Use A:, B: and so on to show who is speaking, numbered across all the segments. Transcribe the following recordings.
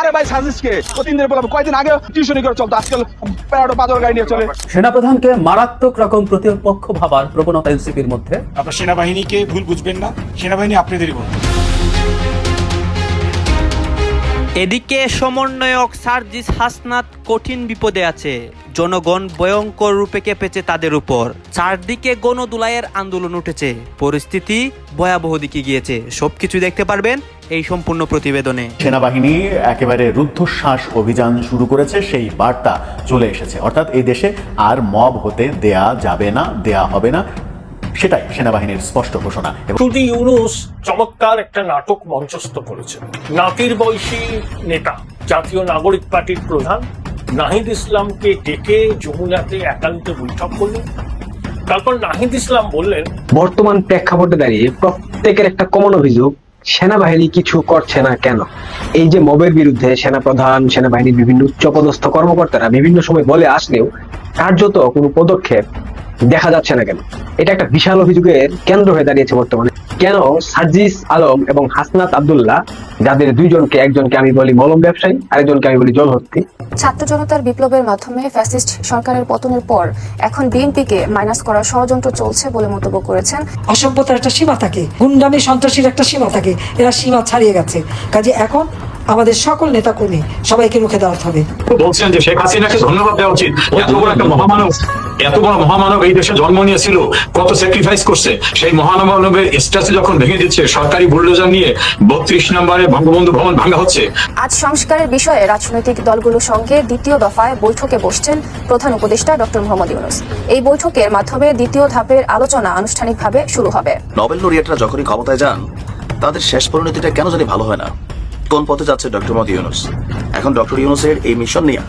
A: আরে ভাই সাজিসকে ও তিন বললাম কয়দিন আগে টিউশনি করে চলতো আজকাল প্যারাডো পাথর গাড়ি নিয়ে চলে।
B: সেনাপ্রধানকে মারাত্মক রকম প্রতিপক্ষ ভাবার প্রবণতা এনসিপির মধ্যে।
C: আপনার সেনাবাহিনীকে ভুল বুঝবেন না সেনাবাহিনী আপনাদেরই বন্ধু।
D: এদিকে সমন্বয়ক সার্জিস হাসনাত কঠিন বিপদে আছে। জনগণ ভয়ঙ্কর রূপে কেঁপেছে তাদের উপর। চারদিকে গণদুলাইয়ের আন্দোলন উঠেছে। পরিস্থিতি ভয়াবহ দিকে গিয়েছে। সবকিছু দেখতে পারবেন এই সম্পূর্ণ প্রতিবেদনে।
E: সেনাবাহিনী একেবারে রুদ্ধশ্বাস অভিযান শুরু করেছে সেই বার্তা চলে এসেছে। অর্থাৎ এই দেশে আর মব হতে দেয়া যাবে না দেয়া হবে না সেটাই সেনাবাহিনীর স্পষ্ট ঘোষণা। এবং
F: ইউনুস চমৎকার একটা নাটক মঞ্চস্থ করেছেন। নাতির বয়সী নেতা জাতীয় নাগরিক পার্টির প্রধান নাহিদ ইসলামকে ডেকে যমুনাতে একান্তে বৈঠক করলেন। তারপর নাহিদ ইসলাম বললেন
G: বর্তমান প্রেক্ষাপটে দাঁড়িয়ে প্রত্যেকের একটা কমন অভিযোগ সেনাবাহিনী কিছু করছে না কেন? এই যে মবের বিরুদ্ধে সেনাপ্রধান, সেনাবাহিনীর বিভিন্ন উচ্চপদস্থ কর্মকর্তারা বিভিন্ন সময় বলে আসলেও কার্যত কোনো পদক্ষেপ দেখা যাচ্ছে না কেন? এটা একটা বিশাল অভিযোগের কেন্দ্র হয়ে দাঁড়িয়েছে বর্তমানে। কেন সার্জিস আলম এবং হাসনাত আব্দুল্লাহ যাদের দুইজনকে একজনকে আমি বলি মলম ব্যবসায়ী আরেকজনকে আমি বলি জলহস্তি।
H: ছাত্র জনতার বিপ্লবের মাধ্যমে ফ্যাসিস্ট সরকারের পতনের পর এখন বিএনপিকে মাইনাস করার ষড়যন্ত্র চলছে বলে মন্তব্য করেছেন।
I: অসভ্যতার একটা সীমা থাকে গুন্ডামি সন্ত্রাসীর একটা সীমা থাকে এরা সীমা ছাড়িয়ে গেছে। কাজে এখন আমাদের সকল নেতাকর্মী সবাইকে রুখে দেওয়া হবে।
J: বলছেন যে শেখ হাসিনাকে ধন্যবাদ দেওয়া উচিত। এত বড় একটা মহামানব এত বড় মহামানব এই দেশে জন্ম নিয়েছিল কত স্যাক্রিফাইস করছে। সেই মহামানবের স্ট্যাচু যখন ভেঙে দিচ্ছে সরকারি বুলডোজার নিয়ে বত্রিশ নম্বরে বঙ্গবন্ধু ভবন ভাঙা হচ্ছে।
H: আজ সংস্কারের বিষয়ে রাজনৈতিক দলগুলোর সঙ্গে দ্বিতীয় দফায় বৈঠকে বসছেন প্রধান উপদেষ্টা ডক্টর মোহাম্মদ ইউনুস। এই বৈঠকের মাধ্যমে দ্বিতীয় ধাপের আলোচনা আনুষ্ঠানিকভাবে শুরু হবে।
K: নোবেল লরিয়েটরা যখনই ক্ষমতায় যান তাদের শেষ পরিণতিটা কেন জানি ভালো হয় না। কোন পথে যাচ্ছে ডক্টর মোদী ইউনুস। এখন ডক্টর ইউনুসের এই মিশন নিয়ে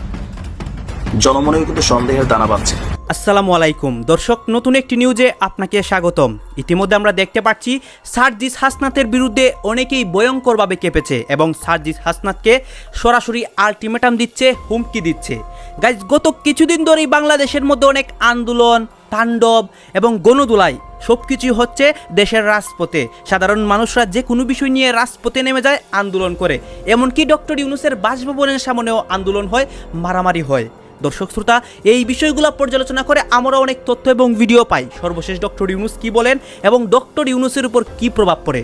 K: জনমনেও কিন্তু সন্দেহের দানা বাঁধছে।
D: আসসালামু আলাইকুম। দর্শক, নতুন একটি নিউজে আপনাকে স্বাগতম। ইতিমধ্যে আমরা দেখতে পাচ্ছি, সার্জিস হাসনাতের বিরুদ্ধে অনেকেই ভয়ঙ্করভাবে কেঁপেছে এবং সার্জিস হাসনাতকে সরাসরি আলটিমেটাম দিচ্ছে, হুমকি দিচ্ছে। গাইজ, গত কিছুদিন ধরেই বাংলাদেশের মধ্যে অনেক আন্দোলন তাণ্ডব এবং গণদুলাই সব কিছুই হচ্ছে দেশের রাজপথে। সাধারণ মানুষরা যে কোনো বিষয় নিয়ে রাজপথে নেমে যায়, আন্দোলন করে। এমনকি ডক্টর ইউনুসের বাসভবনের সামনেও আন্দোলন হয়, মারামারি হয়। দর্শক শ্রোতা, এই বিষয়গুলো পর্যালোচনা করে আমরা অনেক তথ্য এবং ভিডিও পাই। সর্বশেষ ডক্টর ইউনুস কি বলেন এবং ডক্টর ইউনুসের উপর কি প্রভাব পড়ে?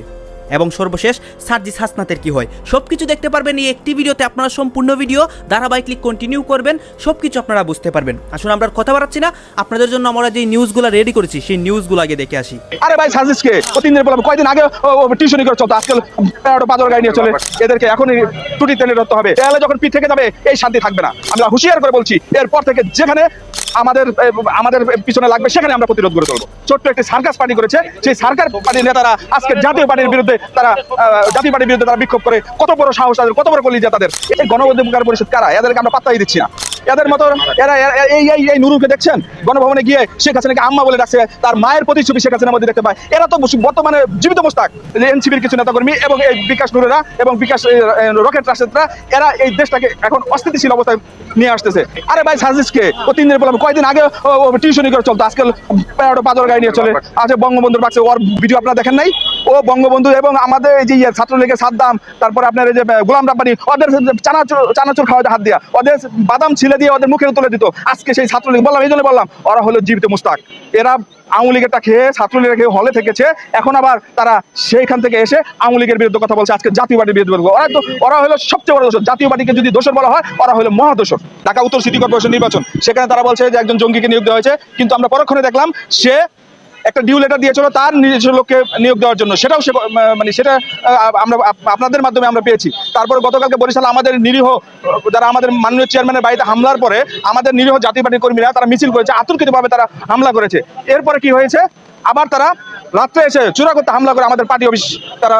D: এবং সর্বশেষ সার্জিস হাসনাতের কি হয়? সব কিছু দেখতে পারবেন এই একটি ভিডিওতে আপনারা সম্পূর্ণ ভিডিও, ধারাবাহিকলি কন্টিনিউ করবেন সব কিছু আপনারা বুঝতে পারবেন। আসলে আমরা কথা বাড়াচ্ছি না, আপনাদের জন্য আমরা যে নিউজগুলো রেডি করেছি, সেই নিউজগুলো আগে দেখে আসি।
A: আরে ভাই সাজিসকে ও তিন দিন বললাম কয়দিন আগে টিউশনি করে চলতো আজকাল পাথর গাড়ি নিয়ে চলে। এদেরকে এখনই টুটি তেলে ধরতে হবে। তাহলে যখন পিঠ থেকে যাবে, এই শান্তি থাকবে না। আমরা হুঁশিয়ার করে বলছি, এরপর থেকে যেখানে আমাদের আমাদের পিছনে লাগবে, সেখানে আমরা প্রতিরোধ করে তুলবো। ছোট্ট একটি সার্কাস পার্টি করেছে। সেই সার্কাস পার্টির নেতারা আজকে জাতীয় পার্টির বিরুদ্ধে তারা পার্টির বিরুদ্ধে তারা বিক্ষোভ করে। কত বড় সাহস তাদের, কত বড় কলিজা তাদের। এই গণঅধিকার পরিষদ কারা? এদেরকে আমরা পাত্তাই দিচ্ছি না। এদের মতো এরা এই এই এই নুরুকে দেখছেন? গণভবনে গিয়ে শেখ হাসিনাকে আম্মা বলে ডাকছে, তার মায়ের প্রতিচ্ছবি শেখ হাসিনার মধ্যে দেখতে পায়। এরা তো বর্তমানে জীবিত মোস্তাক এনসিবির কিছু নেতাকর্মী এবং এই বিকাশ নুরেরা এবং বিকাশ রকেট রাশেদরা, এরা এই দেশটাকে এখন অস্থিতিশীল অবস্থায় নিয়ে আসতেছে। আরে ভাই, সাজিসকে, ও তিন দিন বললাম কয়দিন আগে টিউশনি করে চলতো। আজকাল প্যারাডো পাথর গাড়ি নিয়ে চলে। আজ বঙ্গবন্ধুর পাশে ওর ভিডিও আপনারা দেখেন নাই? ও বঙ্গবন্ধু এবং আমাদের এই যে ইয়ে ছাত্রলীগের সাদ্দাম, তারপরে আপনার এই যে গোলাম রাব্বানি, ওদের চানাচুর চানাচুর খাওয়াতে হাত দিয়া, ওদের বাদাম ছিলে দিয়ে ওদের মুখে তুলে দিত। আজকে সেই ছাত্রলীগ, বললাম, এই জন্য বললাম, ওরা হলো জীবিত মুস্তাক। এরা আওয়ামী লীগেরটা খেয়ে, ছাত্রলীগের খেয়ে হলে থেকেছে, এখন আবার তারা সেইখান থেকে এসে আওয়ামী লীগের বিরুদ্ধে কথা বলছে, আজকে জাতীয় পার্টির বিরুদ্ধে বলব ওরা তো, ওরা হলো সবচেয়ে বড় দোষর। জাতীয় পার্টিকে যদি দোষর বলা হয়, ওরা হলো মহাদোষর। ঢাকা উত্তর সিটি কর্পোরেশন নির্বাচন, সেখানে তারা বলছে যে একজন জঙ্গিকে নিয়োগ দেওয়া হয়েছে, কিন্তু আমরা পরক্ষণে দেখলাম, সে একটা ডিউ লেটার দিয়েছিল, তার নিজস্ব লোককে নিয়োগ দেওয়ার জন্য। সেটাও সে মানে সেটা আমরা আপনাদের মাধ্যমে আমরা পেয়েছি। তারপরে গতকালকে বরিশাল আমাদের নিরীহ, যারা আমাদের মাননীয় চেয়ারম্যানের বাড়িতে হামলার পরে আমাদের নিরীহ জাতীয় পার্টির কর্মীরা তারা মিছিল করেছে, আতঙ্কিতভাবে তারা হামলা করেছে। এরপরে কি হয়েছে? আবার তারা রাত্রে এসে চূড়া করতে হামলা করে আমাদের পার্টি অফিস, তারা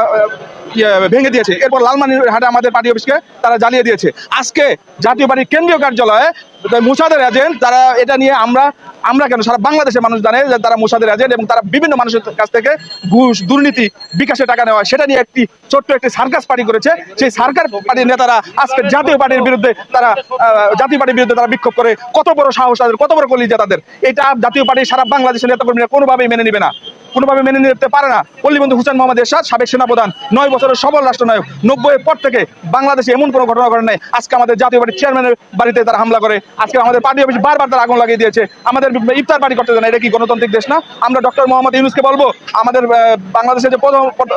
A: ভেঙে দিয়েছে। এরপর লালমানির হাটে আমাদের পার্টি অফিসকে তারা জ্বালিয়ে দিয়েছে। আজকে জাতীয় পার্টির কেন্দ্রীয় কার্যালয়ে মুসাদের এজেন্ট তারা এটা নিয়ে আমরা আমরা কেন, সারা বাংলাদেশের মানুষ জানে যে তারা মুসাদের এজেন্ট এবং তারা বিভিন্ন মানুষের কাছ থেকে ঘুষ, দুর্নীতি বিকাশে টাকা নেওয়া সেটা নিয়ে একটি ছোট্ট একটি সার্কাস পার্টি করেছে। সেই সার্কাস পার্টির নেতারা আজকে জাতীয় পার্টির বিরুদ্ধে তারা জাতীয় পার্টির বিরুদ্ধে তারা বিক্ষোভ করে। কত বড় সাহস তাদের, কত বড় কলিজা তাদের। এটা জাতীয় পার্টি সারা বাংলাদেশের নেতাকর্মীরা কোনোভাবেই মেনে নেবে না। কোনোভাবে মেনে নিতে পারে না। পল্লীবন্ধু হুসেন মোহাম্মদ এরশাদ, সাবেক সেনাপ্রধান, নয় বছরের সবল রাষ্ট্রনায়ক, নব্বইয়ের পর থেকে বাংলাদেশে এমন কোনো ঘটনা ঘটে নাই। আজকে আমাদের জাতীয় পার্টির চেয়ারম্যানের বাড়িতে তারা হামলা করে। আজকে আমাদের পার্টি অফিস বারবার তারা আগুন লাগিয়ে দিয়েছে। আমাদের ইফতার পার্টি করতে দেয় না, এটা কি গণতান্ত্রিক দেশ না? আমরা ডক্টর মোহাম্মদ ইউনুসকে বলব, আমাদের বাংলাদেশের যে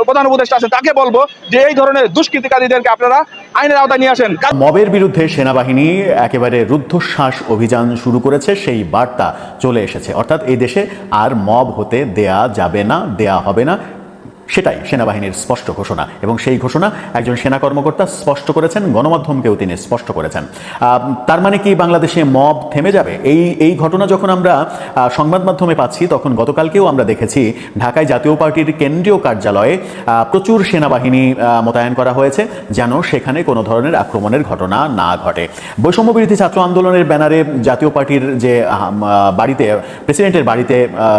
A: প্রধান উপদেষ্টা আছে, তাকে বলব যে এই ধরনের দুষ্কৃতিকারীদেরকে আপনারা আইনের আওতায় নিয়ে আসেন।
E: মবের বিরুদ্ধে সেনাবাহিনী একেবারে রুদ্ধশ্বাস অভিযান শুরু করেছে, সেই বার্তা চলে এসেছে। অর্থাৎ এই দেশে আর মব হতে দেয়া যাবে না, দেয়া হবে না। সেটাই সেনাবাহিনীর স্পষ্ট ঘোষণা। এবং সেই ঘোষণা একজন সেনা কর্মকর্তা স্পষ্ট করেছেন, গণমাধ্যমকেও তিনি স্পষ্ট করেছেন। তার মানে কি বাংলাদেশে মব থেমে যাবে? এই এই ঘটনা যখন আমরা সংবাদ মাধ্যমে পাচ্ছি, তখন গতকালকেও আমরা দেখেছি ঢাকায় জাতীয় পার্টির কেন্দ্রীয় কার্যালয়ে প্রচুর সেনাবাহিনী মোতায়েন করা হয়েছে যেন সেখানে কোনো ধরনের আক্রমণের ঘটনা না ঘটে। বৈষম্য বিরোধী ছাত্র আন্দোলনের ব্যানারে জাতীয় পার্টির যে বাড়িতে, প্রেসিডেন্টের বাড়িতে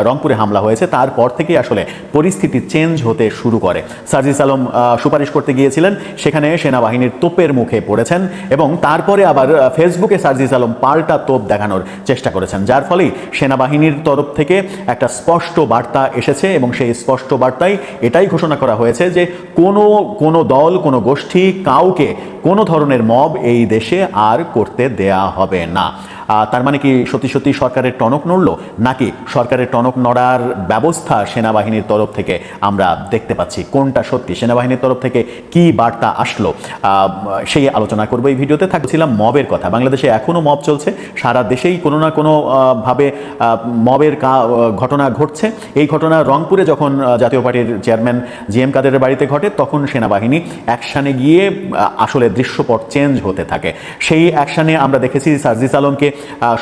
E: রংপুরে হামলা হয়েছে, তারপর থেকেই আসলে পরিস্থিতি চেঞ্জ হতে শুরু করে। সার্জিস আলম সুপারিশ করতে গিয়েছিলেন। সেখানে সেনাবাহিনীর তোপের মুখে পড়েছেন এবং তারপরে আবার ফেসবুকে সার্জিস আলম পাল্টা তোপ দেখানোর চেষ্টা করেছেন, যার ফলেই সেনাবাহিনীর তরফ থেকে একটা স্পষ্ট বার্তা এসেছে এবং সেই স্পষ্ট বার্তায় এটাই ঘোষণা করা হয়েছে যে কোনো কোনো দল, কোনো গোষ্ঠী কাউকে কোনো ধরনের মব এই দেশে আর করতে দেয়া হবে না। তার মানে কি সত্যি সত্যি সরকারের টনক নড়ল? নাকি সরকারের টনক নড়ার ব্যবস্থা সেনাবাহিনীর তরফ থেকে আমরা দেখতে পাচ্ছি? কোনটা সত্যি? সেনাবাহিনীর তরফ থেকে কি বার্তা আসলো? সেই আলোচনা করব এই ভিডিওতে। থাকছিলাম মবের কথা। বাংলাদেশে এখনও মব চলছে। সারা দেশেই কোনো না কোনো ভাবে মবের ঘটনা ঘটছে। এই ঘটনা রংপুরে যখন জাতীয় পার্টির চেয়ারম্যান জি এম কাদেরের বাড়িতে ঘটে, তখন সেনাবাহিনী অ্যাকশানে গিয়ে আসলে দৃশ্যপট চেঞ্জ হতে থাকে। সেই অ্যাকশানে আমরা দেখেছি সার্জিস আলমকে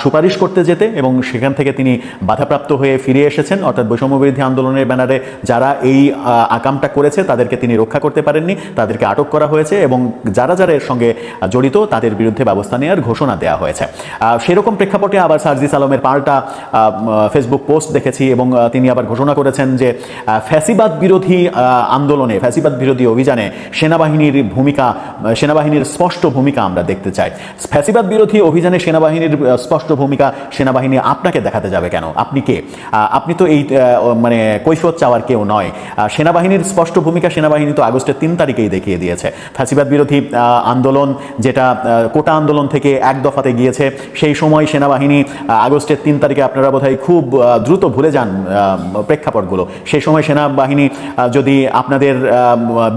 E: সুপারিশ করতে যেতে এবং সেখান থেকে তিনি বাধাপ্রাপ্ত হয়ে ফিরে এসেছেন। অর্থাৎ বৈষম্যবিরোধী আন্দোলনের ব্যানারে যারা এই আকামটা করেছে, তাদেরকে তিনি রক্ষা করতে পারেননি, তাদেরকে আটক করা হয়েছে এবং যারা যারা এর সঙ্গে জড়িত, তাদের বিরুদ্ধে ব্যবস্থা নেওয়ার ঘোষণা দেওয়া হয়েছে। সেরকম প্রেক্ষাপটে আবার সার্জিস আলমের পাল্টা ফেসবুক পোস্ট দেখেছি এবং তিনি আবার ঘোষণা করেছেন যে ফ্যাসিবাদ বিরোধী আন্দোলনে, ফ্যাসিবাদ বিরোধী অভিযানে সেনাবাহিনীর ভূমিকা, সেনাবাহিনীর স্পষ্ট ভূমিকা আমরা দেখতে চাই। ফ্যাসিবাদ বিরোধী অভিযানে সেনাবাহিনীর স্পষ্ট ভূমিকা সেনাবাহিনী আপনাকে দেখাতে যাবে কেন? আপনি কে? আপনি তো এই মানে কৈফত চাওয়ার কেউ নয়। সেনাবাহিনীর স্পষ্ট ভূমিকা সেনাবাহিনী তো আগস্টের তিন তারিখেই দেখিয়ে দিয়েছে। ফ্যাসিবাদ বিরোধী আন্দোলন যেটা কোটা আন্দোলন থেকে এক দফাতে গিয়েছে, সেই সময় সেনাবাহিনী আগস্টের তিন তারিখে আপনারা বোধহয় খুব দ্রুত ভুলে যান প্রেক্ষাপটগুলো। সেই সময় সেনাবাহিনী যদি আপনাদের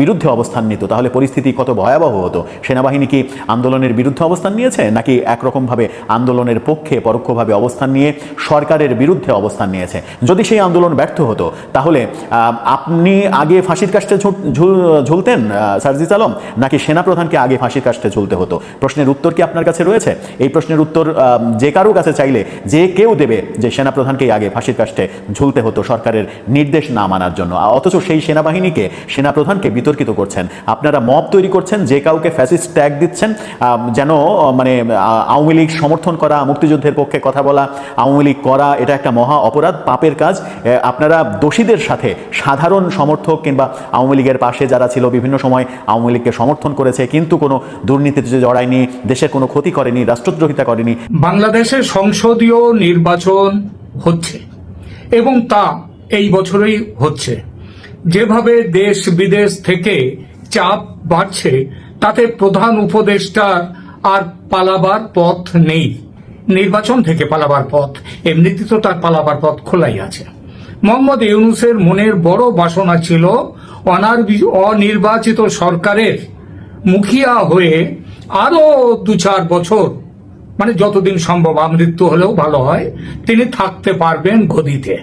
E: বিরুদ্ধে অবস্থান নিত, তাহলে পরিস্থিতি কত ভয়াবহ হতো? সেনাবাহিনী কি আন্দোলনের বিরুদ্ধে অবস্থান নিয়েছে, নাকি একরকমভাবে আন্দোলনের পক্ষে পরোক্ষভাবে অবস্থান নিয়ে সরকারের বিরুদ্ধে অবস্থান নিয়েছে। যদি সেই আন্দোলন ব্যর্থ হতো, তাহলে আপনি আগে ফাঁসির ঝু- ঝুলতেন সার্জিস আলম? নাকি সেনাপ্রধানকে আগে ফাঁসির কাষ্টে ঝুলতে হতো? প্রশ্নের উত্তর কি আপনার কাছে রয়েছে? এই প্রশ্নের উত্তর যে কারও কাছে চাইলে যে কেউ দেবে যে সেনাপ্রধানকেই আগে ফাঁসির কাষ্টে ঝুলতে হতো সরকারের নির্দেশ না মানার জন্য। অথচ সেই সেনাবাহিনীকে, সেনাপ্রধানকে বিতর্কিত করছেন। আপনারা মব তৈরি করছেন, যে কাউকে ফ্যাসিস্ট ট্যাগ দিচ্ছেন যেন মানে আওয়ামী লীগ সমর্থন করা, মুক্তিযুদ্ধের পক্ষে কথা বলা, আওয়ামী লীগ করা, এটা একটা মহা অপরাধ, পাপের কাজ। আপনারা দোষীদের সাথে সাধারণ সমর্থক কিংবা আওয়ামী লীগের পাশে যারা ছিল, বিভিন্ন সময় আওয়ামী লীগকে সমর্থন করেছে, কিন্তু কোনো দুর্নীতিতে জড়ায়নি, দেশের কোনো ক্ষতি করেনি, রাষ্ট্রদ্রোহিতা করেনি।
L: বাংলাদেশে সংসদীয় নির্বাচন হচ্ছে এবং তা এই বছরেই হচ্ছে। যেভাবে দেশ বিদেশ থেকে চাপ বাড়ছে, তাতে প্রধান উপদেষ্টার আর পালাবার পথ নেই। নির্বাচন থেকে পালাবার পথ, এমনিতে তো তার পালাবার পথ খোলাই আছে। মোহাম্মদ ইউনুসের মনের বড় বাসনা ছিল অনার- অনির্বাচিত সরকারের মুখিয়া হয়ে আরও দু চার বছর মানে যতদিন সম্ভব আমৃত্যু হলেও ভালো হয়, তিনি থাকতে পারবেন গদিতে।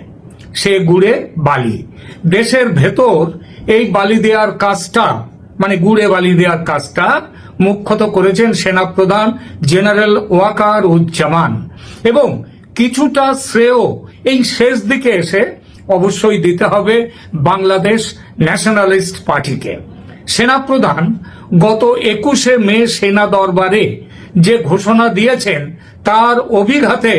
L: সে গুড়ে বালি। দেশের ভেতর এই বালি দেওয়ার কাজটা মানে গুড়ে বালি দেওয়ার কাজটা মুখ্যত করেছেন সেনাপ্রধান জেনারেল ওয়াকার উজ্জামান। এবং কিছুটা শ্রেয় এই শেষ দিকে এসে অবশ্যই দিতে হবে বাংলাদেশ ন্যাশনালিস্ট পার্টিকে। সেনাপ্রধান গত একুশে মে সেনা দরবারে যে ঘোষণা দিয়েছেন, তার অভিঘাতে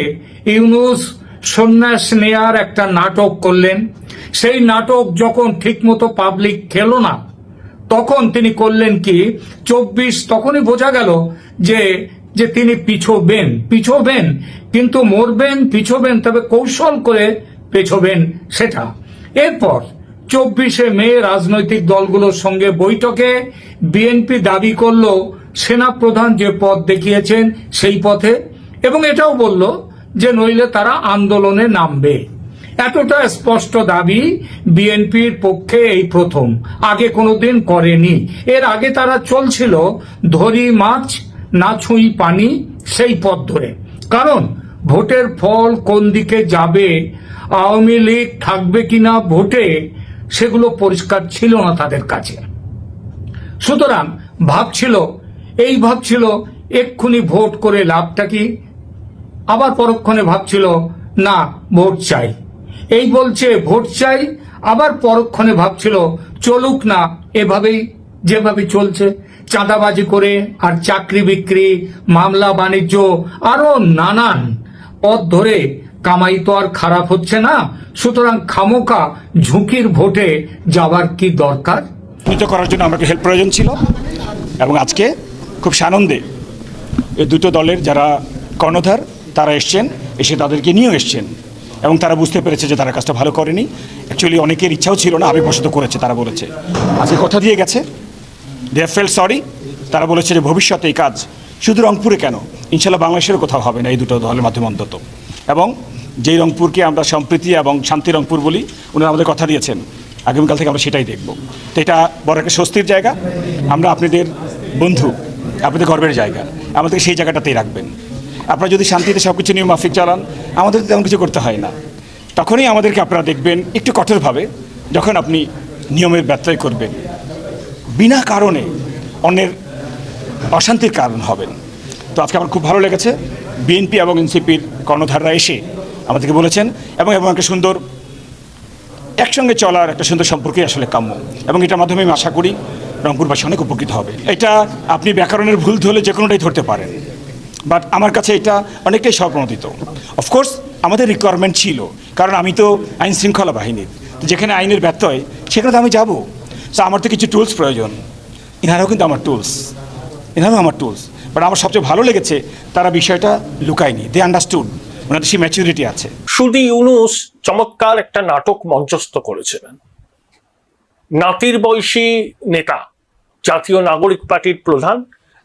L: ইউনুস সন্ন্যাস নেয়ার একটা নাটক করলেন। সেই নাটক যখন ঠিকমতো পাবলিক খেলো না তখন তিনি করলেন কি? চব্বিশ তখনই বোঝা গেল যে যে তিনি পিছোবেন পিছোবেন। কিন্তু মরবেন, পিছোবেন, তবে কৌশল করে পেছোবেন সেটা। এরপর চব্বিশে মে রাজনৈতিক দলগুলোর সঙ্গে বৈঠকে বিএনপি দাবি করল সেনা প্রধান যে পথ দেখিয়েছেন সেই পথে, এবং এটাও বলল যে নইলে তারা আন্দোলনে নামবে। এতটা স্পষ্ট দাবি বিএনপির পক্ষে এই প্রথম। আগে কোনোদিন করেনি। এর আগে তারা চলছিল ধরি মাছ, না ছুঁই পানি, সেই পথ ধরে। কারণ ভোটের ফল কোন দিকে যাবে, আওয়ামী লীগ থাকবে কিনা ভোটে, সেগুলো পরিষ্কার ছিল না তাদের কাছে। সুতরাং ভাবছিল এই ভাবছিল এক্ষুনি ভোট করে লাভটা কি? আবার পরক্ষণে ভাবছিল না, ভোট চাই। এই বলছে, ভোট চাই। আবার পরক্ষণে ভাবছিল, চলুক না, এভাবেই, যেভাবে চলছে, চাঁদাবাজি করে আর চাকরি বিক্রি, মামলা বাণিজ্য, আরও নানান পথ ধরে। কামাই তো আর খারাপ হচ্ছে না, সুতরাং খামোকা ঝুঁকির ভোটে যাবার কি দরকার?
C: উন্নীত করার জন্য আমাকে হেল্প প্রয়োজন ছিল, এবং আজকে খুব সানন্দে এই দুটো দলের যারা কর্ণধার, তারা এসছেন, এসে তাদেরকে নিয়েও এসছেন। এবং তারা বুঝতে পেরেছে যে তারা কাজটা ভালো করেনি। অ্যাকচুয়ালি অনেকের ইচ্ছাও ছিল না আবেগবশত করেছে তারা বলেছে। আজকে কথা দিয়ে গেছে। দে ফেল সরি তারা বলেছে যে ভবিষ্যতে এই কাজ শুধু রংপুরে কেন? ইনশাল্লাহ বাংলাদেশের কোথাও হবে না এই দুটো দলের মাধ্যমে অন্তত। এবং যেই রংপুরকে আমরা সম্প্রীতি এবং শান্তি রংপুর বলি, উনি আমাদের কথা দিয়েছেন। আগামীকাল থেকে আমরা সেটাই দেখব। তো এটা বড় একটা স্বস্তির জায়গা। আমরা আপনাদের বন্ধু, আপনাদের গর্বের জায়গা। আমাদের সেই জায়গাটাতেই রাখবেন। আপনারা যদি শান্তিতে সব কিছু নিয়ম মাফিক চালান, আমাদের তেমন কিছু করতে হয় না। তখনই আমাদেরকে আপনারা দেখবেন একটু কঠোরভাবে, যখন আপনি নিয়মের ব্যত্যয় করবেন। বিনা কারণে অন্যের অশান্তির কারণ হবেন। তো আজকে আমার খুব ভালো লেগেছে। বিএনপি এবং এনসিপির কর্ণধাররা এসে আমাদেরকে বলেছেন, এবং এবং একটা সুন্দর, একসঙ্গে চলার একটা সুন্দর সম্পর্কে আসলে কাম্য। এবং এটার মাধ্যমে আমি আশা করি রংপুরবাসী অনেক উপকৃত হবে। এটা আপনি ব্যাকরণের ভুল ধরলে যে কোনোটাই ধরতে পারেন। বাট আমার কাছে এটা অনেকটাই স্বপ্রণোদিত অফকোর্স আমাদের রিকোয়ারমেন্ট ছিল। কারণ আমি তো আইন শৃঙ্খলা বাহিনীর। যেখানে আইনের ব্যত্যয় সেখানে তো আমি যাব। তো আমার তো কিছু টুলস প্রয়োজন। ইনারাও কিন্তু আমার টুলস এনারাও আমার টুলস বাট আমার সবচেয়ে ভালো লেগেছে, তারা বিষয়টা লুকায়নি। দে আন্ডারস্টুড ওনাদের সেই ম্যাচুরিটি আছে।
F: শুধু ইউনুস চমৎকার একটা নাটক মঞ্চস্থ করেছিলেন। নাতির বয়সী নেতা, জাতীয় নাগরিক পার্টির প্রধান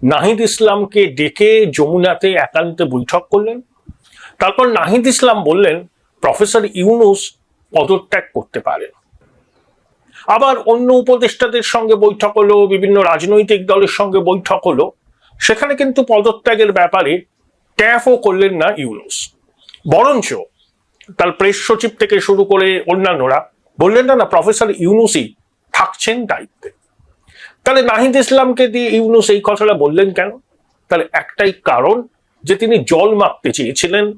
F: নাহিদ ইসলামকে ডেকে যমুনাতে একান্তে বৈঠক করলেন। তারপর নাহিদ ইসলাম বললেন, প্রফেসর ইউনুস পদত্যাগ করতে পারেন। আবার অন্য উপদেষ্টাদের সঙ্গে বৈঠক হলো, বিভিন্ন রাজনৈতিক দলের সঙ্গে বৈঠক হলো। সেখানে কিন্তু পদত্যাগের ব্যাপারে ট্যাফও করলেন না ইউনুস। বরঞ্চ তার প্রেস সচিব থেকে শুরু করে অন্যান্যরা বললেন, না না, প্রফেসর ইউনুসই থাকছেন দায়িত্বে। তাহলে নাহিদ ইসলামকে দিয়ে ইউনুস এই কথাটা বললেন কেন? তাহলে একটাই কারণ যে তিনি জল মাপতে চেয়েছিলেন।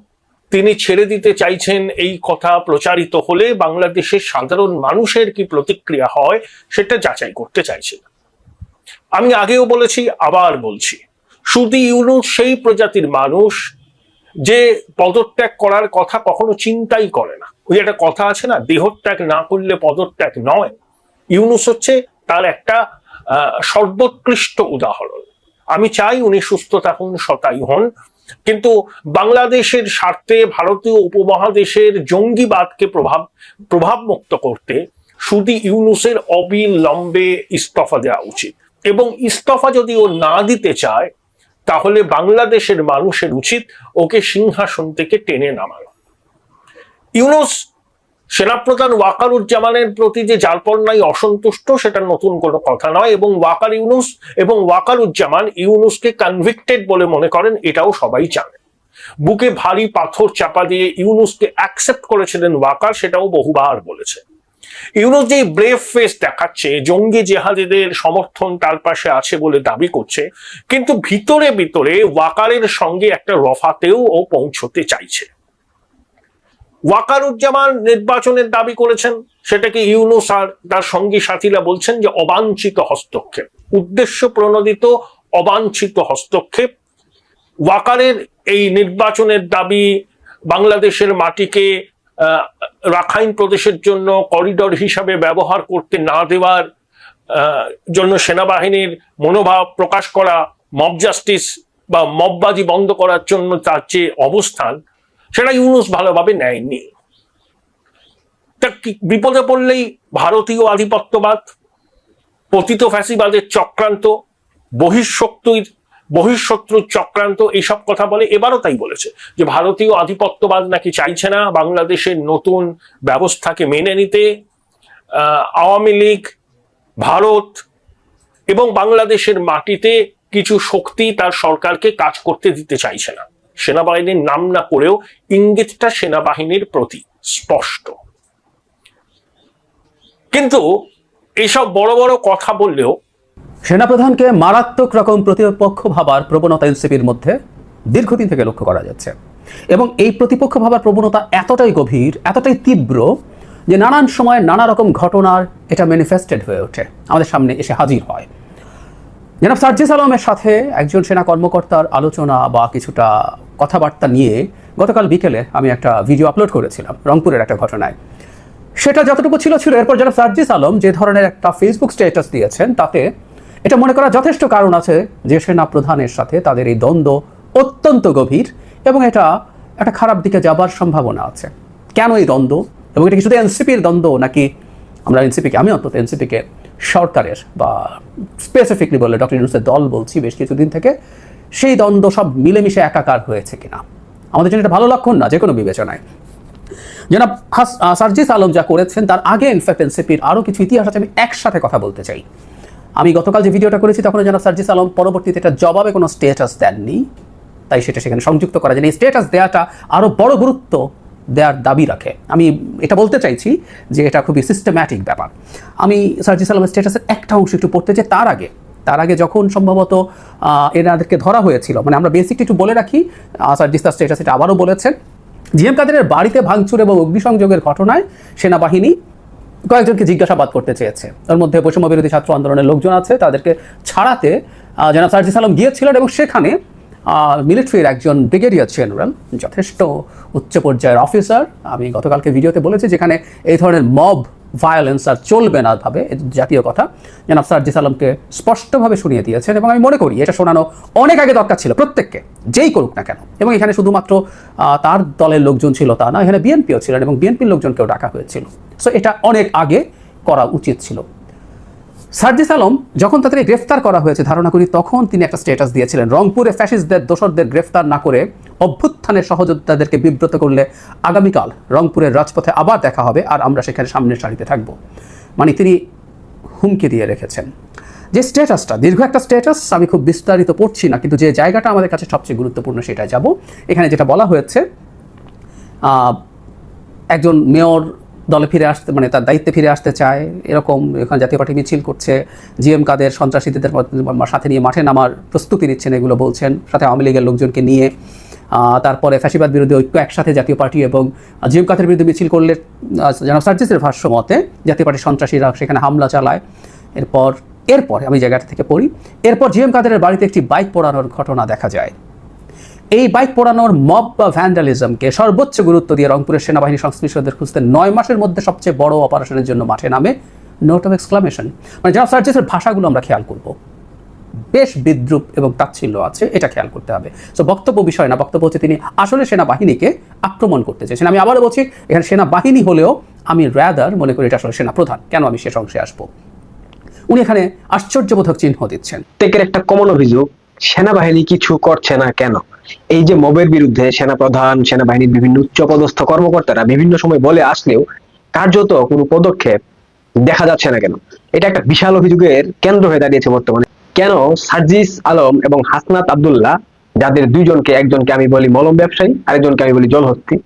F: তিনি ছেড়ে দিতে চাইছেন এই কথা প্রচারিত হলে বাংলাদেশের সাধারণ মানুষের কি প্রতিক্রিয়া হয় সেটা যাচাই করতে চাইছেন। আমি আগেও বলেছি, আবার বলছি, শুধু ইউনুস সেই প্রজাতির মানুষ যে পদত্যাগ করার কথা কখনো চিন্তাই করে না। ওই একটা কথা আছে না, দেহত্যাগ না করলে পদত্যাগ নয়। ইউনুস হচ্ছে তার একটা সর্বোৎকৃষ্ট উদাহরণ। আমি চাই উনি সুস্থ থাকুন শতায়ু হন। কিন্তু বাংলাদেশের স্বার্থে ভারতীয় উপমহাদেশের জঙ্গিবাদকে প্রভাব প্রভাব মুক্ত করতে শুধু ইউনুসের অবিলম্বে ইস্তফা দেওয়া উচিত। এবং ইস্তফা যদি ও না দিতে চায়, তাহলে বাংলাদেশের মানুষের উচিত ওকে সিংহাসন থেকে টেনে নামানো। ইউনুস সেনাপ্রধান ওয়াকারুজ্জামানের প্রতি যে জালপন্নাই অসন্তুষ্ট, সেটা নতুন কোনো কথা নয় এবং ওয়াকার ইউনুস এবং ওয়াকারুজ্জামান ইউনুসকে কনভিক্টেড বলে মনে করেন, এটাও সবাই জানে। বুকে ভারী পাথর চাপা দিয়ে ইউনুসকে অ্যাকসেপ্ট করেছিলেন ওয়াকার, সেটাও বহুবার বলেছে। ইউনুস যে ব্রেভ ফেস দেখাচ্ছে, জঙ্গি জেহাদিদের সমর্থন তার পাশে আছে বলে দাবি করছে, কিন্তু ভিতরে ভিতরে ওয়াকারের সঙ্গে একটা রফাতেও ও পৌঁছতে চাইছে। ওয়াকারুজ্জামান নির্বাচনের দাবি করেছেন, সেটাকে ইউনুস আর তার সঙ্গী সাথীরা বলছেন যে অবাঞ্ছিত হস্তক্ষেপ। উদ্দেশ্য প্রণোদিত অবাঞ্ছিত হস্তক্ষেপ। ওয়াকারের এই নির্বাচনের দাবি বাংলাদেশের মাটিকে রাখাইন প্রদেশের জন্য করিডর হিসাবে ব্যবহার করতে না দেওয়ার জন্য সেনাবাহিনীর মনোভাব প্রকাশ করা, মব জাস্টিস বা মববাজি বন্ধ করার জন্য তার যে অবস্থান সেটা ইউনুস ভালোভাবে নেয়নি। তা বিপদে পড়লেই ভারতীয় আধিপত্যবাদ, পতিত ফ্যাসিবাদের চক্রান্ত, বহিঃশক্তির, বহিঃশত্রুর চক্রান্ত, এইসব কথা বলে, এবারও তাই বলেছে যে ভারতীয় আধিপত্যবাদ নাকি চাইছে না বাংলাদেশের নতুন ব্যবস্থাকে মেনে নিতে। আওয়ামী লীগ, ভারত এবং বাংলাদেশের মাটিতে কিছু শক্তি তার সরকারকে কাজ করতে দিতে চাইছে না। সেনাবাহিনীর নাম না করেও ইঙ্গিতটা সেনাবাহিনীর প্রতি স্পষ্ট। কিন্তু এইসব বড় বড় কথা বললেও
B: সেনাপ্রধানকে মারাত্মক রকম প্রতিপক্ষ ভাবার প্রবণতা এনসিপির মধ্যে দীর্ঘদিন থেকে লক্ষ্য করা যাচ্ছে। এবং এই প্রতিপক্ষ ভাবার প্রবণতা এতটাই গভীর, এতটাই তীব্র যে নানান সময় নানা রকম ঘটনার এটা ম্যানিফেস্টেড হয়ে ওঠে। আমাদের সামনে এসে হাজির হয়। জনাব সার্জিস আলমের সাথে একজন সেনা কর্মকর্তার আলোচনা বা কিছুটা কথাবার্তা নিয়ে গতকাল বিকেলে আমি একটা ভিডিও আপলোড করেছিলাম রংপুরের একটা ঘটনায়। সেটা যতটুকু ছিল ছিল। এরপর জনাব সার্জিস আলম যে ধরনের একটা ফেসবুক স্ট্যাটাস দিয়েছেন, তাতে এটা মনে করা যথেষ্ট কারণ আছে যে সেনা প্রধানের সাথে তাদের এই দ্বন্দ্ব অত্যন্ত গভীর এবং এটা একটা খারাপ দিকে যাবার সম্ভাবনা আছে। কেন এই দ্বন্দ্ব এবং এটা কি শুধু এনসিপির দ্বন্দ্ব নাকি আমরা এনসিপিকে, আমি অন্তত এনসিপিকে সরকারের বা স্পেসিফিকলি বলে ডক্টর ইউনুসের দল বলছি বেশ কিছুদিন থেকে, সেই দ্বন্দ্ব সব মিলেমিশে একাকার হয়েছে কিনা? আমাদের জন্য এটা ভালো লক্ষণ না যে কোনো বিবেচনায়। জনাব হাস সার্জিস আলম যা করেছেন, তার আগে ইনফ্যাক্ট এনসিপির আরও কিছু ইতিহাস আছে, আমি একসাথে কথা বলতে চাই। আমি গতকাল যে ভিডিওটা করেছি তখন জনাব সার্জিস আলম পরবর্তীতে এটা জবাবে কোনো স্টেটাস দেননি, তাই সেটা সেখানে সংযুক্ত করা যায় এই স্টেটাস দেওয়াটা আরও বড় গুরুত্ব দেওয়ার দাবি রাখে। আমি এটা বলতে চাইছি যে এটা খুবই সিস্টেম্যাটিক ব্যাপার। আমি সার্জিস আলমের স্টেটাসের একটা অংশ একটু পড়তে চাই তার আগে তার আগে যখন সম্ভবত এনাদেরকে ধরা হয়েছিল মানে আমরা বেসিকটা একটু বলে রাখি আহ, সার্জিস তার স্টেটাস এটা আবারও বলেছেন জিএম কাদেরের বাড়িতে ভাঙচুর এবং অগ্নিসংযোগের ঘটনায় সেনাবাহিনী কয়েকজনকে জিজ্ঞাসাবাদ করতে চেয়েছে। ওর মধ্যে বৈষম্য বিরোধী ছাত্র আন্দোলনের লোকজন আছে তাদেরকে ছাড়াতে জনাব সার্জিস আলম গিয়েছিলেন এবং সেখানে মিলিটারির একজন ব্রিগেডিয়ার জেনারেল যথেষ্ট উচ্চ পর্যায়ের অফিসার আমি গতকালকে ভিডিওতে বলেছি যেখানে এই ধরনের মব ভায়োলেন্স আর চলবে না ভাবে জাতীয় কথা। জনাব সার্জিস আলমকে স্পষ্টভাবে শুনিয়ে দিয়েছেন এবং আমি মনে করি এটা শোনানো অনেক আগে দরকার ছিল, প্রত্যেককে, যেই করুক না কেন। এবং এখানে শুধুমাত্র তার দলের লোকজন ছিল তা না, এখানে বিএনপিও ছিলেন এবং বিএনপির লোকজনকেও ডাকা হয়েছিল। সো এটা অনেক আগে করা উচিত ছিল। সার্জিস আলম যখন তাদের গ্রেফতার করা হয়েছে ধারণা করি তখন তিনি একটা স্ট্যাটাস দিয়েছিলেন। রংপুরে ফ্যাসিস্টদের দোসরদের গ্রেফতার না করে অভ্যুত্থানের সহযোদ্ধাদেরকে বিব্রত করলে আগামীকাল রংপুরের রাজপথে আবার দেখা হবে আর আমরা সেখানে সামনের সারিতে থাকব। মানে তিনি হুমকি দিয়ে রেখেছেন। যে স্ট্যাটাসটা দীর্ঘ একটা স্ট্যাটাস আমি খুব বিস্তারিত পড়ছি না, কিন্তু যে জায়গাটা আমাদের কাছে সবচেয়ে গুরুত্বপূর্ণ সেটাই যাব। এখানে যেটা বলা হয়েছে একজন মেয়র দলে ফিরে আসতে মানে তার দায়িত্বে ফিরে আসতে চায়। এরকম এখানে জাতীয় পার্টি মিছিল করছে। জিএম কাদের সন্ত্রাসীদের সাথে নিয়ে মাঠে নামার প্রস্তুতি নিচ্ছেন এগুলো বলছেন। সাথে আওয়ামী লীগের লোকজনকে নিয়ে। তারপরে ফ্যাসিবাদ বিরোধী ঐক্য একসাথে জাতীয় পার্টি এবং জিএম কাদের বিরুদ্ধে মিছিল করলে জনাব সার্জিসের ভাষ্য মতে, জাতীয় পার্টির সন্ত্রাসীরা সেখানে হামলা চালায়। এরপর এরপর আমি জায়গাটা থেকে পড়ি। এরপর জিএম কাদেরের বাড়িতে একটি বাইক পোড়ানোর ঘটনা দেখা যায়। এই বাইক পোড়ানোর মব বা ভ্যান্ডালিজমকে সর্বোচ্চ গুরুত্ব দিয়ে রংপুরের সেনাবাহিনী সংশ্লিষ্টদের খুঁজতে নয় মাসের মধ্যে সবচেয়ে বড় অপারেশনের জন্য মাঠে নামে নোট অফ এক্সক্লামেশন। মানে জনাব সার্জিসের ভাষাগুলো আমরা খেয়াল করব। বেশ বিদ্রুপ এবং তাচ্ছিল্য আছে, এটা খেয়াল করতে হবে। সো বক্তব্য বিষয় না, বক্তব্য হচ্ছে তিনি আসলে সেনাবাহিনীকে আক্রমণ করতে চেয়েছেন। আমি আবারও বলছি, এখানে সেনাবাহিনী হলেও আমি র্যাদার মনে করি এটা আসলে সেনা প্রধান কেন আমি শেষ অংশে আসব? উনি এখানে আশ্চর্যবোধক চিহ্ন দিচ্ছেন।
G: টেকের একটা কমন অভিযোগ সেনাবাহিনী কিছু করছে না কেন? এই যে মবের বিরুদ্ধে সেনা প্রধান সেনাবাহিনীর বিভিন্ন উচ্চপদস্থ কর্মকর্তারা বিভিন্ন সময় বলে আসলেও কার্যত কোনো পদক্ষেপ দেখা যাচ্ছে না কেন? এটা একটা বিশাল অভিযোগের কেন্দ্র হয়ে দাঁড়িয়েছে বর্তমানে। কেন সার্জিস আলম এবং হাসনাত আব্দুল্লাহ, যাদের দুইজনকে, একজনকে আমি বলি মলম ব্যবসায়ী, আরেকজনকে আমি বলি জলহস্তি,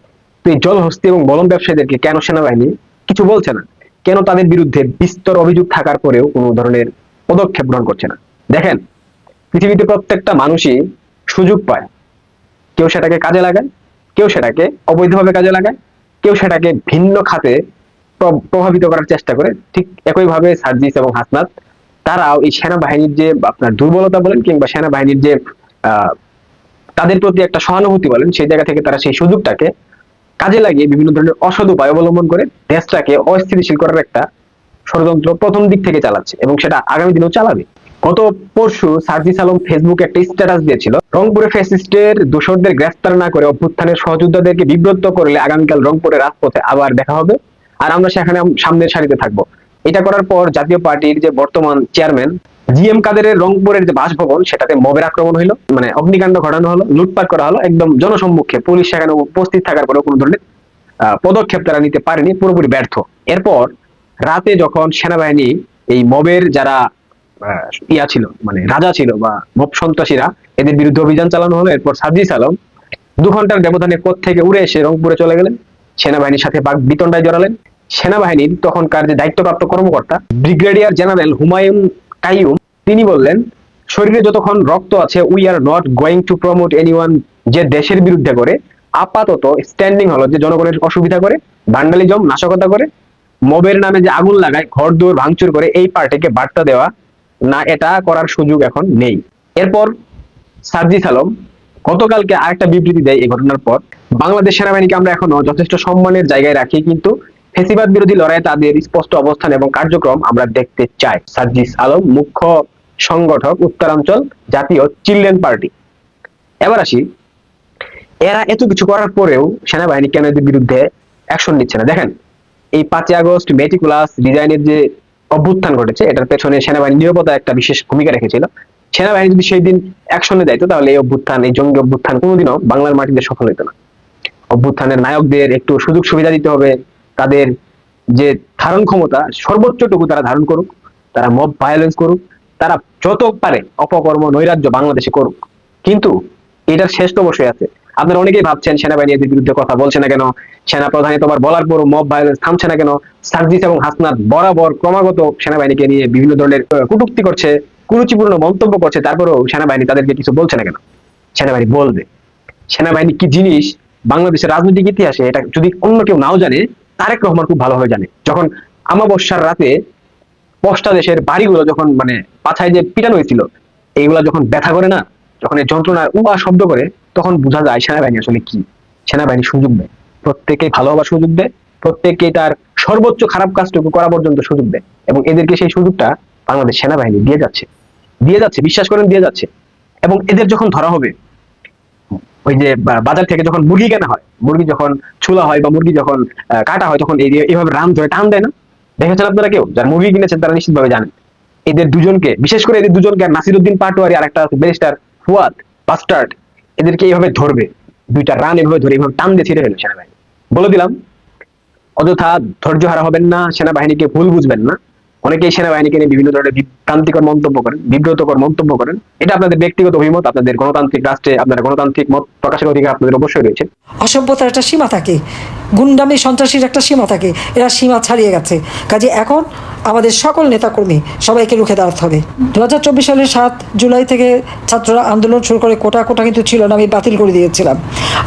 G: তো এই জলহস্তি এবং মলম ব্যবসায়ীদেরকে কেন সেনাবাহিনী কিছু বলছে না? কেন তাদের বিরুদ্ধে বিস্তর অভিযোগ থাকার পরেও কোনো ধরনের পদক্ষেপ গ্রহণ করছে না? দেখেন পৃথিবীতে প্রত্যেকটা মানুষই সুযোগ পায়। কেউ সেটাকে কাজে লাগায়, কেউ সেটাকে অবৈধভাবে কাজে লাগায়, কেউ সেটাকে ভিন্ন খাতে প্র- প্রভাবিত করার চেষ্টা করে। ঠিক একইভাবে সার্জিস এবং হাসনাত, তারাও এই সেনাবাহিনীর যে আপনার দুর্বলতা বলেন কিংবা সেনাবাহিনীর যে তাদের প্রতি একটা সহানুভূতি বলেন, সেই জায়গা থেকে তারা সেই সুযোগটাকে কাজে লাগিয়ে বিভিন্ন ধরনের অসৎ উপায় অবলম্বন করে দেশটাকে অস্থিতিশীল করার একটা ষড়যন্ত্র প্রথম দিক থেকে চালাচ্ছে এবং সেটা আগামী দিনেও চালাবে। গত পরশু সার্জিস আলম ফেসবুকে একটা স্ট্যাটাস দিয়েছিল। রংপুরে ফ্যাসিস্টের দোষরদের গ্রেফতার না করে অভ্যুত্থানের সহযোদ্ধাদেরকে বিব্রত করলে আগামীকাল রংপুরের রাজপথে আবার দেখা হবে। আর আমরা সেখানে সামনের সারিতে থাকব। এটা করার পর জাতীয় পার্টির যে বর্তমান চেয়ারম্যান জি এম কাদেরের রংপুরের যে বাসভবন, সেটাতে মবের আক্রমণ হলো মানে অগ্নিকাণ্ড ঘটানো হলো, লুটপাট করা হলো, একদম জনসম্মুখে। পুলিশ সেখানে উপস্থিত থাকার পরেও কোনো ধরনের পদক্ষেপ তারা নিতে পারেনি, পুরোপুরি ব্যর্থ। এরপর রাতে যখন সেনাবাহিনী এই মবের যারা ইয়া ছিল মানে রাজা ছিল বা মব সন্ত্রাসীরা এদের বিরুদ্ধে অভিযান চালানো হলো। এরপর সাজিস আলম দু ঘণ্টার ব্যবধানে কোথ থেকে উড়ে এসে রংপুরে চলে গেলেন। সেনাবাহিনীর সাথে বাক বিতণ্ডায় জড়ালেন। সেনাবাহিনীর তখনকার যে দায়িত্বপ্রাপ্ত কর্মকর্তা, ব্রিগেডিয়ার জেনারেল হুমায়ুন কাইয়ুম, তিনি বললেন, শরীরে যতক্ষণ রক্ত আছে we are not going to promote anyone যে দেশের বিরুদ্ধে করে। আপাতত স্ট্যান্ডিং হলো যে জনগণের অসুবিধা করে ভান্ডালিজম নাশকতা করে। মবের নামে যে আগুন লাগায়, ঘর দৌড় ভাঙচুর করে, এই পার্টিকে বার্তা দেওয়া না, এটা করার সুযোগ এখন নেই। এরপর সার্জিস আলম গতকালকে আরেকটা বিবৃতি দেয় এই ঘটনার পর। বাংলাদেশ সেনাবাহিনীকে আমরা এখনও যথেষ্ট সম্মানের জায়গায় রাখি, কিন্তু ফেসিবাদ বিরোধী লড়াইয়ে তাদের স্পষ্ট অবস্থান এবং কার্যক্রম আমরা দেখতে চাই সার্জিস আলম, মুখ্য সংগঠক, উত্তরাঞ্চল জাতীয় চিলড্রেন পার্টি। এবার আসি, এরা এত কিছু করার পরেও সেনাবাহিনী কেন এদের বিরুদ্ধে অ্যাকশন নিচ্ছে না? দেখেন, এই পাঁচই আগস্ট মেটিকুলাস ডিজাইনের যে অভ্যুত্থান ঘটেছে। এটার পেছনে সেনাবাহিনী নিরাপত্তা একটা বিশেষ ভূমিকা রেখেছিল। সেনাবাহিনী যদি সেই দিন অ্যাকশনে যাইতো, তাহলে এই অভ্যুত্থান, এই জঙ্গি অভ্যুত্থান কোনোদিনও বাংলার মাটিতে সফল হতো না। অভ্যুত্থানের নায়কদের একটু সুযোগ সুবিধা দিতে হবে। তাদের যে ধারণ ক্ষমতা, সর্বোচ্চটুকু তারা ধারণ করুক, তারা মব ভায়োলেন্স করুক, তারা যত পারে অপকর্ম, নৈরাজ্য বাংলাদেশে করুক। কিন্তু এটার শেষ তো অবশ্যই আছে আপনারা অনেকেই ভাবছেন সেনাবাহিনী এদের বিরুদ্ধে কথা বলছে না কেন? সেনা প্রধানে তোমার বলার পরও মব ভায়োলেন্স থামছে না কেন? সার্জিস এবং হাসনাত বরাবর ক্রমাগত সেনাবাহিনীকে নিয়ে বিভিন্ন ধরনের কটূক্তি করছে, কুরুচিপূর্ণ মন্তব্য করছে, তারপরেও সেনাবাহিনী তাদেরকে কিছু বলছে না কেন? সেনাবাহিনী বলবে। সেনাবাহিনী কি জিনিস বাংলাদেশের রাজনৈতিক ইতিহাসে এটা যদি অন্য কেউ নাও জানে, তারেক রহমান খুব ভালোভাবে জানে। যখন আমাবস্যার রাতে পশ্চা দেশের বাড়িগুলো যখন মানে পাছায় যে পিটানো হয়েছিল, এইগুলা যখন ব্যথা করে না যখন এই যন্ত্রণার উয়া শব্দ করে, তখন বোঝা যায় সেনাবাহিনী আসলে কি। সেনাবাহিনী সুযোগ দেয়। প্রত্যেকে ভালো হবার সুযোগ দেয়। প্রত্যেককে তার সর্বোচ্চ খারাপ কাজটুকু করা পর্যন্ত সুযোগ দেয়। এবং এদেরকে সেই সুযোগটা বাংলাদেশ সেনাবাহিনী দিয়ে যাচ্ছে। দিয়ে যাচ্ছে, বিশ্বাস করেন, দিয়ে যাচ্ছে। এবং এদের যখন ধরা হবে, ওই যে বাজার থেকে যখন মুরগি কেনা হয়, মুরগি যখন ছুলা হয় বা মুরগি যখন কাটা হয়, তখন এইভাবে রাম ধরে টান দেয় না? দেখেছেন আপনারা কেউ? যারা মুরগি কিনেছেন, তারা নিশ্চিতভাবে জানেন। এদের দুজনকে, বিশেষ করে এদের দুজনকে, আর নাসিরুদ্দিন পাটোয়ারি আর একটা ব্যারিস্টার ফুয়াদ বাস্টার্ড এদেরকে এইভাবে ধরবে। দুইটা রান এভাবে ধরে, এইভাবে টান দিয়ে ফেলবে সেনাবাহিনী। বলে দিলাম, অযথা ধৈর্য হারা হবেন না, সেনাবাহিনীকে ভুল বুঝবেন না। অনেকেই সেনাবাহিনীকে নিয়ে বিভিন্ন ধরনের বিভ্রান্তিকর মন্তব্য করেন, বিব্রতকর মন্তব্য করেন। এটা আপনাদের ব্যক্তিগত অভিমত, আপনাদের গণতান্ত্রিক রাষ্ট্রে আপনারা গণতান্ত্রিক মত প্রকাশের অধিকার আপনাদের অবশ্যই রয়েছে।
I: অসভ্যতার একটা সীমা থাকে। গুন্ডামি সন্ত্রাসীর একটা সীমা থাকে, এরা সীমা ছাড়িয়ে গেছে। কাজে এখন আমাদের সকল নেতাকর্মী সবাইকে রুখে দাঁড়াতে হবে। দু হাজার চব্বিশ সালের সাত জুলাই থেকে ছাত্ররা আন্দোলন শুরু করে, কোটা কোটা কিন্তু ছিল না, আমি বাতিল করে দিয়েছিলাম।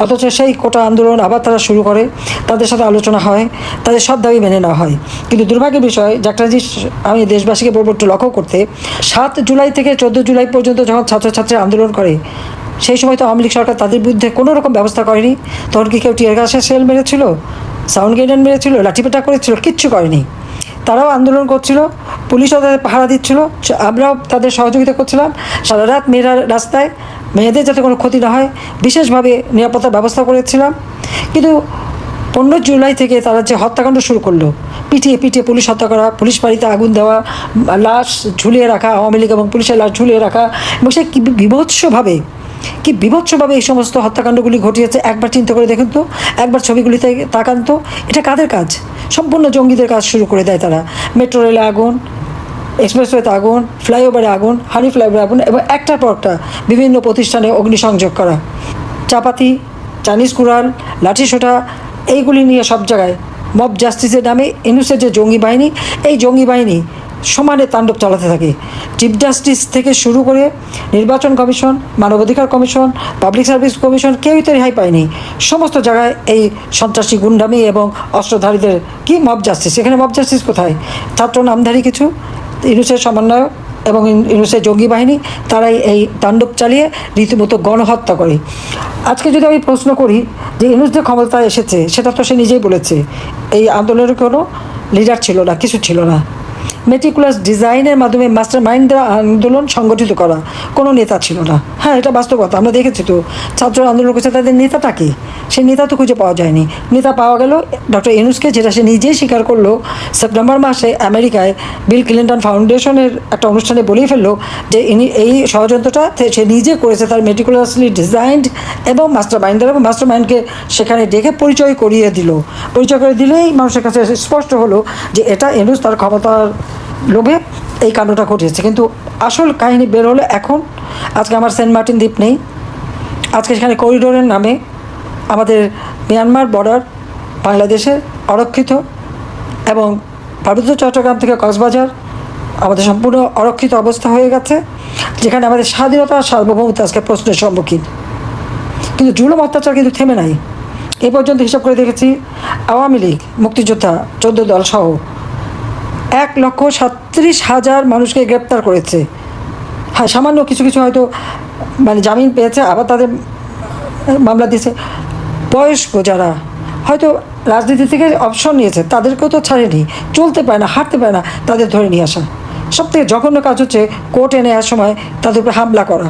I: অথচ সেই কোটা আন্দোলন আবার তারা শুরু করে, তাদের সাথে আলোচনা হয়, তাদের সব দাবি মেনে নেওয়া হয়। কিন্তু দুর্ভাগ্যের বিষয় একটা জিনিস আমি দেশবাসীকে বলব একটু লক্ষ্য করতে, সাত জুলাই থেকে চোদ্দ জুলাই পর্যন্ত যখন ছাত্রছাত্রী আন্দোলন করে সেই সময় তো আওয়ামী লীগ সরকার তাদের বিরুদ্ধে কোনো রকম ব্যবস্থা করেনি। তখন কি কেউ টিয়ার গাছের সেল মেরেছিল? সাউন্ড গ্রেনেড মেরেছিল? লাঠিপেটা করেছিল? কিচ্ছু করেনি। তারাও আন্দোলন করছিল, পুলিশও তাদের পাহারা দিচ্ছিল, আমরাও তাদের সহযোগিতা করছিলাম। সারা রাত মেয়েরা রাস্তায়, মেয়েদের যাতে কোনো ক্ষতি না হয়, বিশেষভাবে নিরাপত্তার ব্যবস্থা করেছিলাম। কিন্তু পনেরো জুলাই থেকে তারা যে হত্যাকাণ্ড শুরু করল, পিটিয়ে পিটিয়ে পুলিশ হত্যা করা, পুলিশ বাড়িতে আগুন দেওয়া, লাশ ঝুলিয়ে রাখা, আওয়ামী লীগ এবং পুলিশের লাশ ঝুলিয়ে রাখা, এবং সে বিভৎসভাবে কি বিভৎসভাবে এই সমস্ত হত্যাকাণ্ডগুলি ঘটিয়েছে? একবার চিন্তা করে দেখুন তো। একবার ছবিগুলিতে তাকান তো। এটা কাদের কাজ? সম্পূর্ণ জঙ্গিদের কাজ শুরু করে দেয় তারা। মেট্রো রেলে আগুন, এক্সপ্রেসওয়েতে আগুন, ফ্লাইওভারে আগুন, হানি ফ্লাইওভারে আগুন এবং একটার পর একটা বিভিন্ন প্রতিষ্ঠানে অগ্নিসংযোগ করা। চাপাতি, চাইনিজ কুড়াল লাঠি সোটা এইগুলি নিয়ে সব জায়গায়। মব জাস্টিসের নামে ইনুসের যে জঙ্গি বাহিনী, এই জঙ্গি বাহিনী সমানে তাণ্ডব চালাতে থাকে। চিফ জাস্টিস থেকে শুরু করে নির্বাচন কমিশন, মানবাধিকার কমিশন পাবলিক সার্ভিস কমিশন কেউই তো রেহাই পায়নি। সমস্ত জায়গায় এই সন্ত্রাসী গুন্ডামি এবং অস্ত্রধারীদের কি মব জাস্টিস এখানে মব জাস্টিস কোথায়? ছাত্র নামধারী কিছু? ইনুসের সমন্বয়ক এবং ইউনুসের জঙ্গি বাহিনী, তারাই এই তাণ্ডব চালিয়ে রীতিমতো গণহত্যা করে। আজকে যদি আমি প্রশ্ন করি যে ইউনুস যে ক্ষমতায় এসেছে, সেটা তো সে নিজেই বলেছে। এই আন্দোলনের কোনো লিডার ছিল না, কিছু ছিল না। মেটিকুলাস ডিজাইনের মাধ্যমে মাস্টার মাইন্ড আন্দোলন সংগঠিত করা। কোনো নেতা ছিল না। হ্যাঁ এটা বাস্তবতা আমরা দেখেছি তো, ছাত্র আন্দোলন করছে, তাদের নেতাটা কি? সেই নেতা তো খুঁজে পাওয়া যায়নি। নেতা পাওয়া গেল ডক্টর এনুসকে যেটা সে নিজেই স্বীকার করল সেপ্টেম্বর মাসে আমেরিকায় বিল ক্লিন্টন ফাউন্ডেশনের একটা অনুষ্ঠানে বলেই ফেলল যে ইনি এই ষড়যন্ত্রটা সে নিজে করেছে তার মেটিকুলাসলি ডিজাইনড এবং মাস্টার মাইন্ডার এবং মাস্টার মাইন্ডকে সেখানে ডেকে পরিচয় করিয়ে দিল। পরিচয় করে দিলেই মানুষের কাছে স্পষ্ট হলো যে এটা এনুস তার ক্ষমতার লোভে এই কাণ্ডটা ঘটিয়েছে। কিন্তু আসল কাহিনী বের হলো এখন। আজকে আমার সেন্ট মার্টিন দ্বীপ নেই। আজকে সেখানে করিডোরের নামে আমাদের মিয়ানমার বর্ডার বাংলাদেশের অরক্ষিত এবং পার্বত্য চট্টগ্রাম থেকে কক্সবাজার আমাদের সম্পূর্ণ অরক্ষিত অবস্থা হয়ে গেছে, যেখানে আমাদের স্বাধীনতা, সার্বভৌমত্ব আজকে প্রশ্নের সম্মুখীন। কিন্তু জুলুম, অত্যাচার কিন্তু থেমে নাই। এ পর্যন্ত হিসাব করে দেখেছি, আওয়ামী লীগ, মুক্তিযোদ্ধা, চোদ্দ দল সহ এক লক্ষ সাত্রিশ হাজার মানুষকে গ্রেপ্তার করেছে। হ্যাঁ সামান্য কিছু কিছু হয়তো মানে জামিন পেয়েছে, আবার তাদের মামলা দিয়েছে। বয়স্ক যারা, হয়তো রাজনীতি থেকে অপশন নিয়েছে, তাদেরকেও তো ছাড়েনি, চলতে পারে না, হাঁটতে পারে না, তাদের ধরে নিয়ে আসা। সব থেকে জঘন্য কাজ হচ্ছে কোর্টে নেওয়ার সময় তাদের উপরে হামলা করা।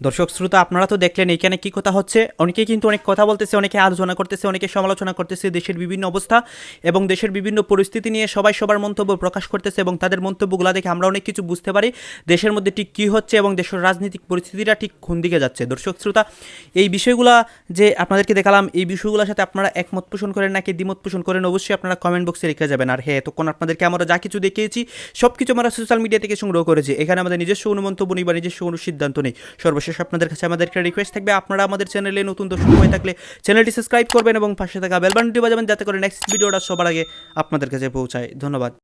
D: দর্শক, শ্রোতা, আপনারা তো দেখলেন এখানে কি কথা হচ্ছে। অনেকেই কিন্তু অনেক কথা বলতেছে, অনেকে আলোচনা করতেছে, অনেকে সমালোচনা করতেছে দেশের বিভিন্ন অবস্থা এবং দেশের বিভিন্ন পরিস্থিতি নিয়ে সবাই সবার মন্তব্য প্রকাশ করতেছে এবং তাদের মন্তব্যগুলো দেখে আমরা অনেক কিছু বুঝতে পারি দেশের মধ্যে ঠিক কী হচ্ছে এবং দেশের রাজনৈতিক পরিস্থিতিটা ঠিক কোন দিকে যাচ্ছে। দর্শক, শ্রোতা, এই বিষয়গুলো যে আপনাদেরকে দেখালাম, এই বিষয়গুলোর সাথে আপনারা একমত পোষণ করেন নাকি দ্বিমত পোষণ করেন, অবশ্যই আপনারা কমেন্ট বক্সে লিখে যাবেন। আর হ্যাঁ তখন আপনাদেরকে আমরা যা কিছু দেখিয়েছি সব কিছু আমরা সোশ্যাল মিডিয়া থেকে সংগ্রহ করেছি। এখানে আমাদের নিজস্ব কোনো মন্তব্য নেই বা নিজস্ব কোনো সিদ্ধান্ত নেই। সর্বশেষ আপনাদের কাছে আমাদের একটা রিকোয়েস্ট থাকবে। আপনারা আমাদের চ্যানেলে নতুন দর্শক হয়ে থাকলে চ্যানেলটি সাবস্ক্রাইব করবেন এবং পাশে থাকা বেলবানটি বাজাবেন যাতে করে নেক্সট ভিডিওটা সবার আগে আপনাদের কাছে পৌঁছায়। ধন্যবাদ।